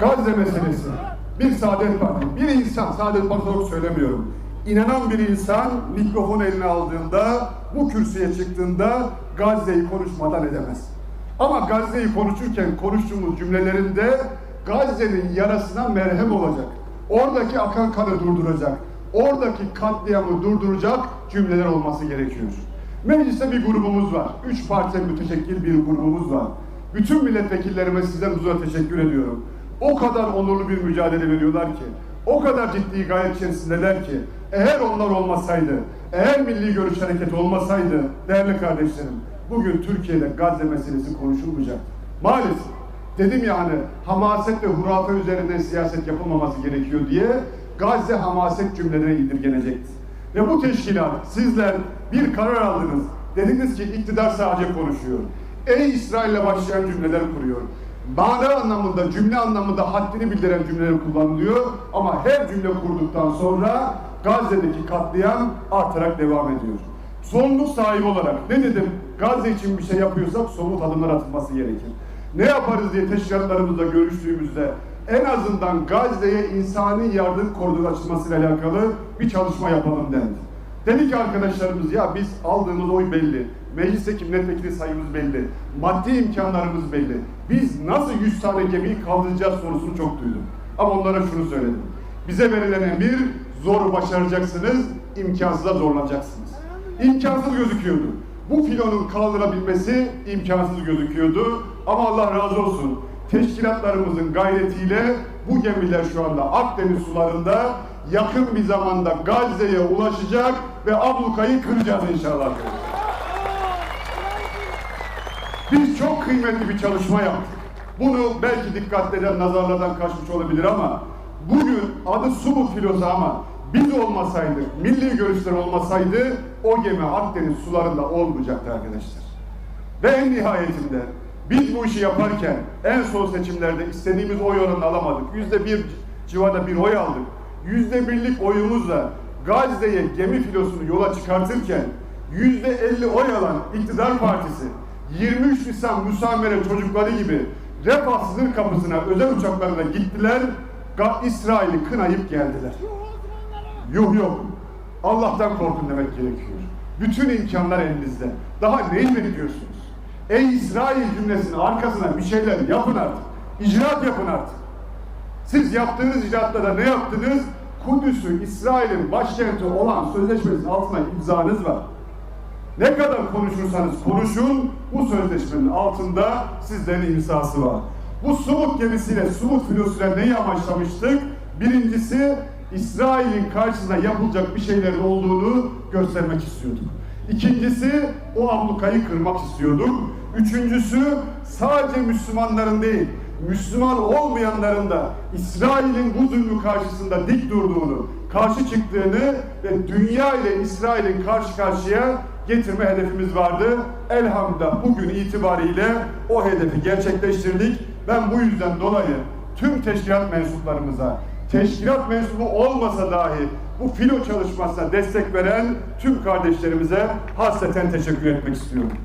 Gazze meselesi. Bir Saadet Partisi, bir insan, Saadet Partisi olarak söylemiyorum. İnanan bir insan mikrofon eline aldığında, bu kürsüye çıktığında Gazze'yi konuşmadan edemez. Ama Gazze'yi konuşurken konuştuğumuz cümlelerinde Gazze'nin yarasına merhem olacak. Oradaki akan kanı durduracak. Oradaki katliamı durduracak cümleler olması gerekiyor. Mecliste bir grubumuz var. Üç partiden müteşekkil bir grubumuz var. Bütün milletvekillerime sizden huzura teşekkür ediyorum. O kadar onurlu bir mücadele veriyorlar ki, o kadar ciddi gayet içerisindeler ki, eğer onlar olmasaydı, eğer Milli Görüş Hareketi olmasaydı, değerli kardeşlerim, bugün Türkiye'de Gazze meselesi konuşulmayacaktı. Maalesef. Dedim ya hani hamaset ve hurafe üzerinden siyaset yapılmaması gerekiyor diye Gazze hamaset cümlelerine indirgenecekti. Ve bu teşkilat sizler bir karar aldınız. Dediniz ki iktidar sadece konuşuyor. Ey İsrail'le başlayan cümleler kuruyor. Mana anlamında, cümle anlamında haddini bildiren cümleler kullanılıyor. Ama her cümle kurduktan sonra Gazze'deki katliam artarak devam ediyor. Sorumluluk sahibi olarak ne dedim? Gazze için bir şey yapıyorsak somut adımlar atılması gerekir. Ne yaparız diye teşkilatlarımızla görüştüğümüzde en azından Gazze'ye insani yardım koridoru açılmasıyla alakalı bir çalışma yapalım dendi. Dedi ki arkadaşlarımız ya biz aldığımız oy belli. Meclisteki milletvekili sayımız belli. Maddi imkanlarımız belli. Biz nasıl 100 tane gemiyi kaldıracağız sorusunu çok duydum. Ama onlara şunu söyledim. Bize verilen emir zoru başaracaksınız, imkansıza zorlanacaksınız. İmkansız gözüküyordu. Bu filonun kaldırabilmesi imkansız gözüküyordu. Ama Allah razı olsun. Teşkilatlarımızın gayretiyle bu gemiler şu anda Akdeniz sularında yakın bir zamanda Gazze'ye ulaşacak ve ablukayı kıracağız inşallah. Biz çok kıymetli bir çalışma yaptık. Bunu belki dikkatlerden, nazarlardan kaçmış olabilir ama bugün adı Sumut filosu ama biz olmasaydık, milli görüşler olmasaydı o gemi Akdeniz sularında olmayacaktı arkadaşlar. Ve en nihayetinde biz bu işi yaparken en son seçimlerde istediğimiz oy oranını alamadık. Yüzde bir civarında bir oy aldık. Yüzde birlik oyumuzla Gazze'ye gemi filosunu yola çıkartırken yüzde elli oy alan iktidar partisi 23 Nisan müsamere çocukları gibi refah sınır kapısına özel uçaklarla gittiler. İsrail'i kınayıp geldiler. Yuh yok. Allah'tan korkun demek gerekiyor. Bütün imkanlar elinizde. Daha neyi bekliyorsunuz? Ey İsrail cümlesinin arkasına bir şeyler yapın artık. İcraat yapın artık. Siz yaptığınız icraatta da ne yaptınız? Kudüs'ü İsrail'in başkenti olan sözleşmesinin altına imzanız var. Ne kadar konuşursanız konuşun, bu sözleşmenin altında sizlerin imzası var. Bu Sumut gemisiyle, Sumut filosuyla neyi amaçlamıştık? Birincisi, İsrail'in karşısında yapılacak bir şeylerin olduğunu göstermek istiyorduk. İkincisi, o ablukayı kırmak istiyorduk. Üçüncüsü, sadece Müslümanların değil, Müslüman olmayanların da İsrail'in bu zulmü karşısında dik durduğunu, karşı çıktığını ve dünya ile İsrail'in karşı karşıya getirme hedefimiz vardı. Elhamdülillah bugün itibariyle o hedefi gerçekleştirdik. Ben bu yüzden dolayı tüm teşkilat mensuplarımıza, teşkilat mensubu olmasa dahi bu filo çalışmasına destek veren tüm kardeşlerimize hasreten teşekkür etmek istiyorum.